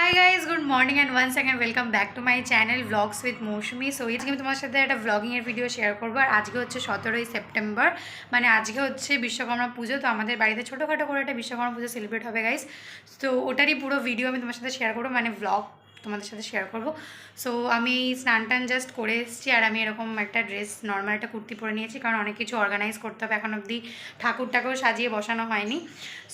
Hi guys good morning and one second welcome back to my channel vlogs with Mousumi so আজকে আমি তোমার সাথে একটা ব্লগিংয়ের video share করব আর আজকে হচ্ছে সতেরোই সেপ্টেম্বর মানে আজকে হচ্ছে বিশ্বকর্মা পুজো। তো আমাদের বাড়িতে ছোটোখাটো করে একটা বিশ্বকর্মা পুজো সেলিব্রেট হবে গাইজ তো ওটারই পুরো ভিডিও আমি তোমার সাথে শেয়ার করব মানে ভ্লগ তোমাদের সাথে শেয়ার করব। সো আমি স্নান টান জাস্ট করে এসেছি আর আমি এরকম একটা ড্রেস নর্মাল একটা কুর্তি পরে নিয়েছি কারণ অনেক কিছু অর্গানাইজ করতে হবে। এখন অবধি ঠাকুরটাকেও সাজিয়ে বসানো হয়নি।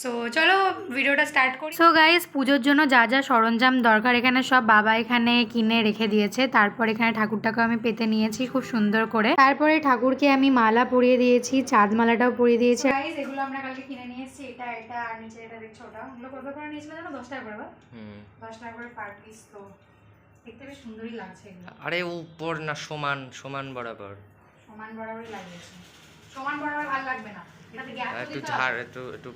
সো চলো ভিডিওটা স্টার্ট করি। সো গাইস পুজোর জন্য যা যা সরঞ্জাম দরকার এখানে সব বাবা এখানে কিনে রেখে দিয়েছে। তারপর এখানে ঠাকুরটাকে আমি পেতে নিয়েছি খুব সুন্দর করে। তারপরে ঠাকুরকে আমি মালা পরিয়ে দিয়েছি চাঁদ মালাটাও পরিয়ে দিয়েছি। গাইস এগুলো আমরা কালকে কিনে নিয়ে এসেছি এটা এটা আর নিচে এটা দেখছ ওটা। ওগুলো কত করে নিয়েছিল জানো? দশ টাকা করে বা? দশ টাকা করে পার পিস তো দেখতে বেশ সুন্দরই লাগছে এগুলো। আরে উপর না সমান সমান বরাবর। সমান বরাবরই লাগিয়েছে। সমান বরাবর ভালো লাগবে না। এটাতে গ্যাপ একটু ঝাড় একটু একটু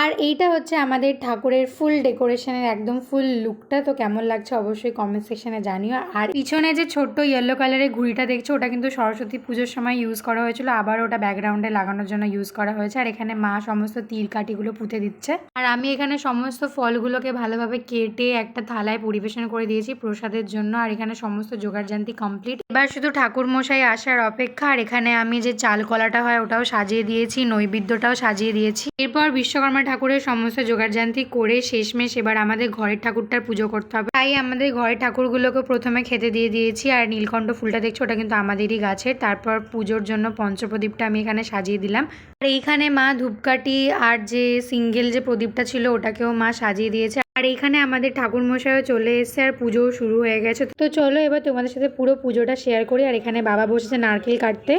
আর এইটা হচ্ছে আমাদের ঠাকুরের ফুল ডেকোরেশনের একদম ফুল লুকটা তো কেমন লাগছে অবশ্যই কমেন্ট সেকশনে জানিও। আর পিছনে যে ছোট্ট ইয়েলো কালারের ঘুড়িটা দেখছ, ওটা কিন্তু সরস্বতী পুজোর সময় ইউজ করা হয়েছিল, আবার ওটা ব্যাকগ্রাউন্ডে লাগানোর জন্য ইউজ করা হয়েছে, আর এখানে মা সমস্ত তীর কাঠিগুলো পুঁতে দিচ্ছে। আর আমি এখানে সমস্ত ফলগুলোকে ভালোভাবে কেটে একটা থালায় পরিবেশন করে দিয়েছি প্রসাদের জন্য, আর এখানে সমস্ত জোগাড়জান্তি কমপ্লিট এবার শুধু ঠাকুর মশাই আসার অপেক্ষা, আর এখানে আমি যে চাল কলাটা হয় ওটাও সাজিয়ে দিয়েছি, নৈবেদ্যটাও সাজিয়ে দিয়েছি। এরপর বিশ্বকর্মা ঠাকুরের সমস্ত জোগাড়জান্তি করে শেষমেশ এবার আমাদের ঘরের ঠাকুরটার পুজো করতে হবে। তাই আমাদের ঘরের ঠাকুরগুলোকে প্রথমে খেতে দিয়ে দিয়েছি আর নীলকণ্ঠ ফুলটা দেখছ ওটা কিন্তু আমাদেরই গাছের। তারপর পুজোর জন্য পঞ্চপ্রদীপটা আমি এখানে সাজিয়ে দিলাম। আর এইখানে মা ধূপকাঠি আর যে সিঙ্গেল যে প্রদীপটা ছিল ওটাকেও মা সাজিয়ে দিয়েছে। আর এইখানে আমাদের ঠাকুর মশাইও চলে এসেছে আর পুজো শুরু হয়ে গেছে। তো চলো এবার তোমাদের সাথে পুরো পুজোটা শেয়ার করি আর এখানে বাবা বসেছে নারকেল কাটতে।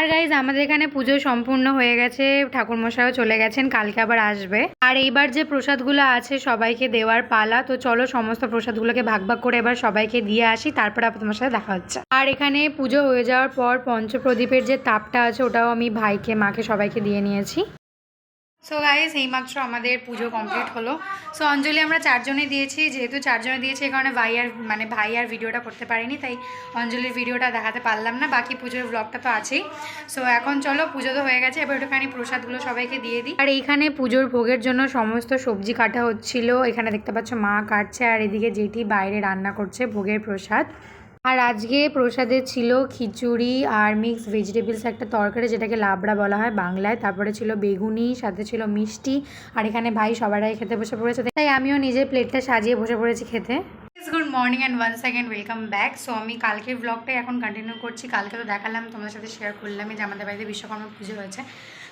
আর গাইজ আমাদের এখানে পুজো সম্পূর্ণ হয়ে গেছে। ঠাকুরমশাইও চলে গেছেন, কালকে আবার আসবে। আর এইবার যে প্রসাদগুলো আছে, সবাইকে দেওয়ার পালা। তো চলো সমস্ত প্রসাদগুলোকে ভাগ ভাগ করে এবার সবাইকে দিয়ে আসি, তারপরে তোমার সাথে দেখা হচ্ছে। আর এখানে পুজো হয়ে যাওয়ার পর পঞ্চপ্রদীপের যে তাপটা আছে, ওটাও আমি ভাইকে, মাকে সবাইকে দিয়ে নিয়েছি। সো গাইজ এইমাত্র আমাদের পুজো কমপ্লিট হলো। সো অঞ্জলি আমরা চারজনে দিয়েছি, যেহেতু চারজনে দিয়েছি, এই কারণে ভাই আর মানে ভাই আর ভিডিওটা করতে পারিনি, তাই অঞ্জলির ভিডিওটা দেখাতে পারলাম না, বাকি পুজোর ব্লগটা তো আছেই। সো এখন চলো, পুজো তো হয়ে গেছে, এবার একটুখানি প্রসাদগুলো সবাইকে দিয়ে দিই। আর এইখানে পুজোর ভোগের জন্য সমস্ত সবজি কাটা হচ্ছিল, এখানে দেখতে পাচ্ছ মা কাটছে, আর এদিকে জেঠি বাইরে রান্না করছে ভোগের প্রসাদ। আর আজকে প্রসাদে ছিল খিচুড়ি আর মিক্স ভেজিটেবলস একটা তরকারি যেটাকে লাবড়া বলা হয় বাংলায়। তারপরে ছিল বেগুনি, সাথে ছিল মিষ্টি। আর এখানে ভাই সবারাই খেতে বসে পড়েছে। তাই আমিও নিজের প্লেটটা সাজিয়ে বসে পড়েছি খেতে। Good morning and one second welcome back so আমি কালকের ব্লগটাই এখন কন্টিনিউ করছি। কালকে তো দেখালাম, তোমাদের সাথে শেয়ার করলামই যে আমাদের বাড়িতে বিশ্বকর্মা পুজো হয়েছে।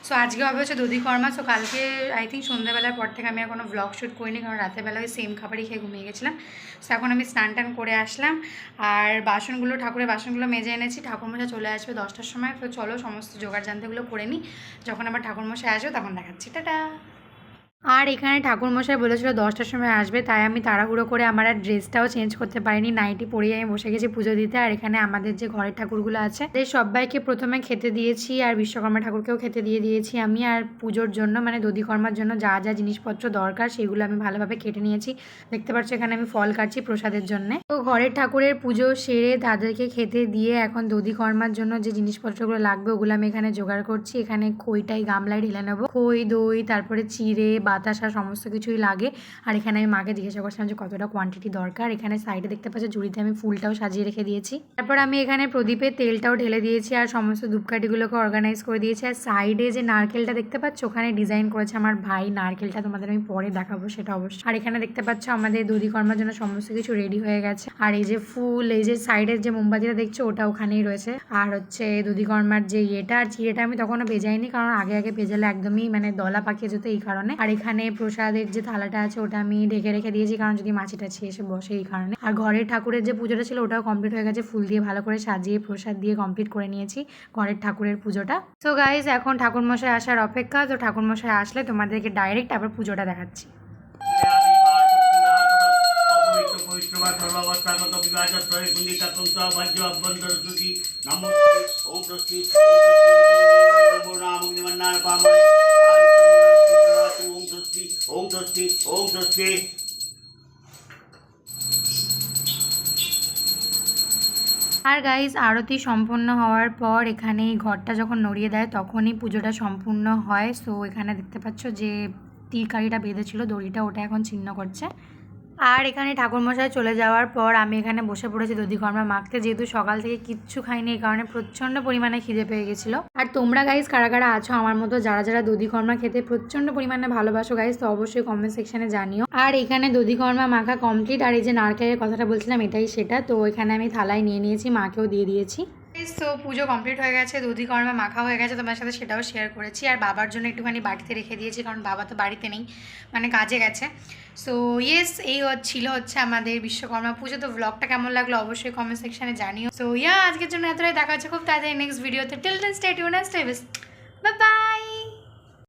সো আজকে হবে হচ্ছে দধিকর্মা। সো কালকে আই থিঙ্ক সন্ধ্যাবেলার পর থেকে আমি আর কোনো ব্লগ শ্যুট করিনি, কারণ রাতের বেলা ওই সেম খাবারই খেয়ে ঘুমিয়ে গেছিলাম। সো এখন আমি স্নান টান করে আসলাম। আর বাসনগুলো, ঠাকুরের বাসনগুলো মেজে এনেছি। ঠাকুরমশাই চলে আসবে দশটার সময়। তো চলো সমস্ত জোগাড় জানতেগুলো করে নিই। যখন আবার ঠাকুরমশাই আসবে তখন দেখাচ্ছি। টাটা! আর এখানে ঠাকুরমশাই বলেছিল দশটার সময় আসবে, তাই আমি তাড়াহুড়ো করে আমার আর ড্রেসটাও চেঞ্জ করতে পারিনি। নাইটি পরিয়ে আমি বসে গেছি পুজো দিতে, আর এখানে আমাদের যে ঘরের ঠাকুরগুলো আছে, তাদের সবাইকে প্রথমে খেতে দিয়েছি, আর বিশ্বকর্মা ঠাকুরকেও খেতে দিয়ে দিয়েছি আমি। আর পুজোর জন্য মানে দধিকর্মার জন্য যা যা জিনিসপত্র দরকার, সেগুলো আমি ভালোভাবে কেটে নিয়েছি। দেখতে পাচ্ছ এখানে আমি ফল কাটছি প্রসাদের জন্য। তো ঘরের ঠাকুরের পুজো সেরে তাদেরকে খেতে দিয়ে এখন দধিকর্মার জন্য যে জিনিসপত্রগুলো লাগবে, ওগুলো আমি এখানে জোগাড় করছি। এখানে খইটাই গামলায় ঢেলে নেব। খই, দই, তারপরে চিড়ে বাতাসা সমস্ত কিছুই লাগে। আর এখানে আমি মাকে জিজ্ঞাসা করছিলাম যে কতটা কোয়ান্টিটি দরকার। এখানে সাইডে দেখতে পাচ্ছি ঝুড়িতে আমি ফুলটাও সাজিয়ে রেখে দিয়েছি। তারপর আমি এখানে প্রদীপে তেলটাও ঢেলে দিয়েছি আর সমস্ত ধূপকাঠিগুলোকে অর্গানাইজ করে দিয়েছি। আর সাইডে যে নারকেলটা দেখতে পাচ্ছ, ওখানে ডিজাইন করেছে আমার ভাই। নারকেলটা তোমাদের আমি পরে দেখাবো, সেটা অবশ্যই। আর এখানে দেখতে পাচ্ছ আমাদের দধিকর্মার জন্য সমস্ত কিছু রেডি হয়ে গেছে। আর এই যে ফুল, এই যে সাইডের যে মোমবাতিটা দেখছ, ওটা ওখানেই রয়েছে। আর হচ্ছে দধিকর্মার যে ইয়েটা, আর চিড়েটা আমি তখনও ভেজাইনি, কারণ আগে আগে ভেজালে একদমই মানে দলা পাকিয়ে যেত এই কারণে। আর এখানে প্রসাদের যে থালাটা আছে, ওটা আমি ঢেকে রেখে দিয়েছি, কারণ যদি মাছি টাছি এসে বসে এই কারণে। আর ঘরের ঠাকুরের যে পুজোটা ছিল, ওটাও কমপ্লিট হয়ে গেছে। ফুল দিয়ে ভালো করে সাজিয়ে প্রসাদ দিয়ে কমপ্লিট করে নিয়েছি ঘরের ঠাকুরের পুজোটা। তো গাইজ এখন ঠাকুরমশাই আসার অপেক্ষা। তো ঠাকুরমশাই আসলে তোমাদেরকে ডাইরেক্ট আবার পুজোটা দেখাচ্ছি। নমো ওম স্বস্তি ওম স্বস্তি ওম স্বস্তি আর গাইজ আরতি সম্পূর্ণ হওয়ার পর এখানে ঘরটা যখন নড়িয়ে দেয়, তখনই পুজোটা সম্পূর্ণ হয়। সো এখানে দেখতে পাচ্ছ যে তীরকারিটা বেঁধেছিল, দড়িটা ওটা এখন ছিন্ন করছে। আর এখানে ঠাকুরমশাই চলে যাওয়ার পর আমি এখানে বসে পড়েছি দধিকর্মা মাখতে। যেহেতু সকাল থেকে কিচ্ছু খাইনি, এই কারণে প্রচণ্ড পরিমাণে খিদে পেয়ে গেছিল। আর তোমরা গাইজ কারা কারা আছো আমার মতো, যারা যারা দধিকর্মা খেতে প্রচণ্ড পরিমাণে ভালোবাসো গাইজ তো অবশ্যই কমেন্ট সেকশনে জানিও। আর এখানে দধিকর্মা মাখা কমপ্লিট আর এই যে নারকেলের কথাটা বলছিলাম, এটাই সেটা। তো এখানে আমি থালায় নিয়ে নিয়েছি, মাকেও দিয়ে দিয়েছি। তো পুজো কমপ্লিট হয়ে গেছে, দুধি কর্মা মাখা হয়ে গেছে, তোমার সাথে সেটাও শেয়ার করেছি। আর বাবার জন্য একটুখানি বাড়িতে রেখে দিয়েছি, কারণ বাবা তো বাড়িতে নেই মানে কাজে গেছে। সো ইয়েস এই ছিল হচ্ছে আমাদের বিশ্বকর্মা পুজো। তো ব্লগটা কেমন লাগল অবশ্যই কমেন্ট সেকশানে জানিও। সো ইয়া আজকের জন্য এতটাই, দেখা হচ্ছে খুব তাড়াতাড়ি নেক্সট ভিডিওতে টিল দেন স্টেট ইউনাস বাই